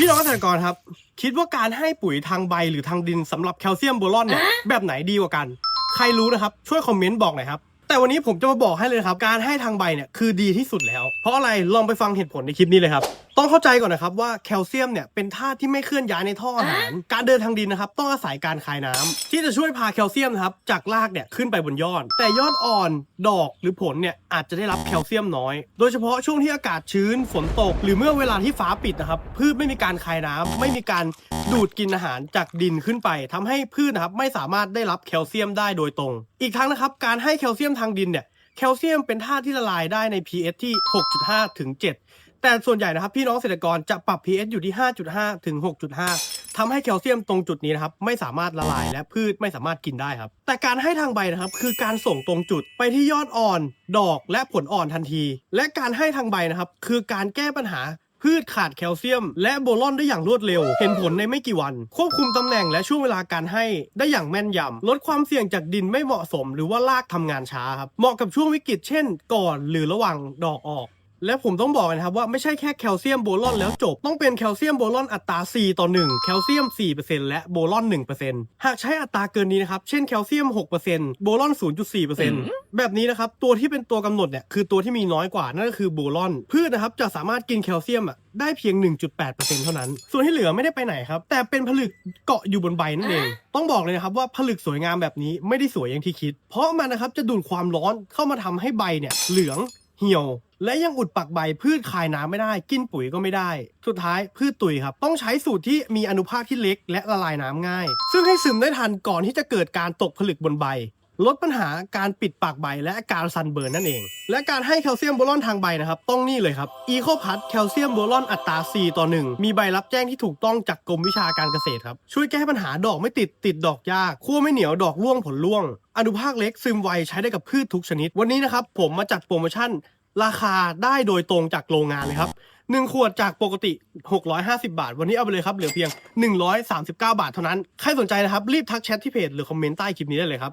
พี่น้องเกษตรกรครับ คิดว่าการให้ปุ๋ยทางใบหรือทางดินสำหรับแคลเซียมโบรอนเนี่ยแบบไหนดีกว่ากัน ใครรู้นะครับ ช่วยคอมเมนต์บอกหน่อยครับ แต่วันนี้ผมจะมาบอกให้เลยนะครับ การให้ทางใบเนี่ยคือดีที่สุดแล้ว เพราะอะไรลองไปฟังเหตุผลในคลิปนี้เลยครับ ต้องเข้าใจก่อนนะครับว่าแคลเซียมเนี่ยเป็นธาตุที่ไม่เคลื่อนย้ายในท่ออาหาร การเดินทางดินนะครับต้องอาศัยการคายน้ำที่จะช่วยพาแคลเซียมนะครับจากรากเนี่ยขึ้นไปบนยอด แต่ยอดอ่อนดอกหรือผลเนี่ยอาจจะได้รับแคลเซียมน้อย โดยเฉพาะช่วงที่อากาศชื้นฝนตก หรือเมื่อเวลาที่ฟ้าปิดนะครับพืชไม่มีการคายน้ำไม่มีการดูดกินอาหารจากดินขึ้นไปทำให้พืชนะครับไม่สามารถได้รับแคลเซียมได้โดยตรง อีกทั้งนะครับการให้แคลเซียมทางดินเนี่ยแคลเซียมเป็นธาตุที่ละลายได้ใน pH ที่ 6.5 ถึง 7 แต่ส่วนใหญ่นะครับพี่น้องเกษตรกรจะปรับ pH อยู่ที่ 5.5 ถึง 6.5ทำให้แคลเซียมตรงจุดนี้นะครับไม่สามารถละลายและพืชไม่สามารถกินได้ครับ แต่การให้ทางใบนะครับคือการส่งตรงจุดไปที่ยอดอ่อน ดอกและผลอ่อนทันที และการให้ทางใบนะครับคือการแก้ปัญหา พืชขาดแคลเซียม และโบลอนได้อย่างรวดเร็ว เห็นผลในไม่กี่วัน ควบคุมตำแหน่งและช่วงเวลาการให้ได้อย่างแม่นยำลดความเสี่ยงจากดินไม่เหมาะสม หรือว่ารากทำงานช้าครับเหมาะกับช่วงวิกฤตเช่น ก่อนหรือระหว่างดอกออก และผมต้องบอกนะครับว่าไม่ใช่แค่แคลเซียมโบรอนแล้วจบ ต้องเป็นแคลเซียมโบรอนอัตรา 4 ต่อ 1 แคลเซียม 4%และโบรอน 1%หากใช้อัตราเกินนี้นะครับ เช่นแคลเซียม 6%โบรอน 0.4%แบบนี้นะครับ ตัวที่เป็นตัวกำหนดเนี่ยคือตัวที่มีน้อยกว่า นั่นก็คือโบรอน พืชนะครับจะสามารถกินแคลเซียมอะได้เพียง 1.8%เท่านั้น ส่วนที่เหลือไม่ได้ไปไหนครับ แต่เป็นผลึกเกาะอยู่บนใบนั่นเอง ต้องบอกเลยนะครับว่าผลึกสวยงามแบบนี้ไม่ได้สวยอย่างที่คิด เพราะมันนะครับจะดูดความร้อนเข้ามาทำให้ใบเนี่ยเหลือง เหี่ยว และยังอุดปักใบพืชคายน้ำไม่ได้ กินปุ๋ยก็ไม่ได้ สุดท้ายพืชตุยครับ ต้องใช้สูตรที่มีอนุภาคที่เล็ก และละลายน้ำง่าย ซึ่งให้ซึมได้ทันก่อนที่จะเกิดการตกผลึกบนใบ ลดปัญหาการปิดปากใบและอาการซันเบิร์นนั่นเอง และการให้แคลเซียมโบรอนทางใบนะครับต้องนี่เลยครับอีโคพัทแคลเซียมโบรอนอัตรา 4 ต่อ 1 มีใบรับแจ้งที่ถูกต้องจากกรมวิชาการเกษตรครับช่วยแก้ปัญหาดอกไม่ติดติดดอกยากขั้วไม่เหนียวดอกร่วงผลร่วงอนุภาคเล็กซึมไวใช้ได้กับพืชทุกชนิด วันนี้นะครับผมมาจัดโปรโมชั่น ราคาได้โดยตรงจากโรงงานเลยครับ1ขวดจากปกติ 650 บาท วันนี้เอาไปเลยครับ เหลือเพียง 139 บาทเท่านั้น ใครสนใจนะครับ รีบทักแชทที่เพจหรือคอมเมนต์ใต้คลิปนี้ได้เลยครับ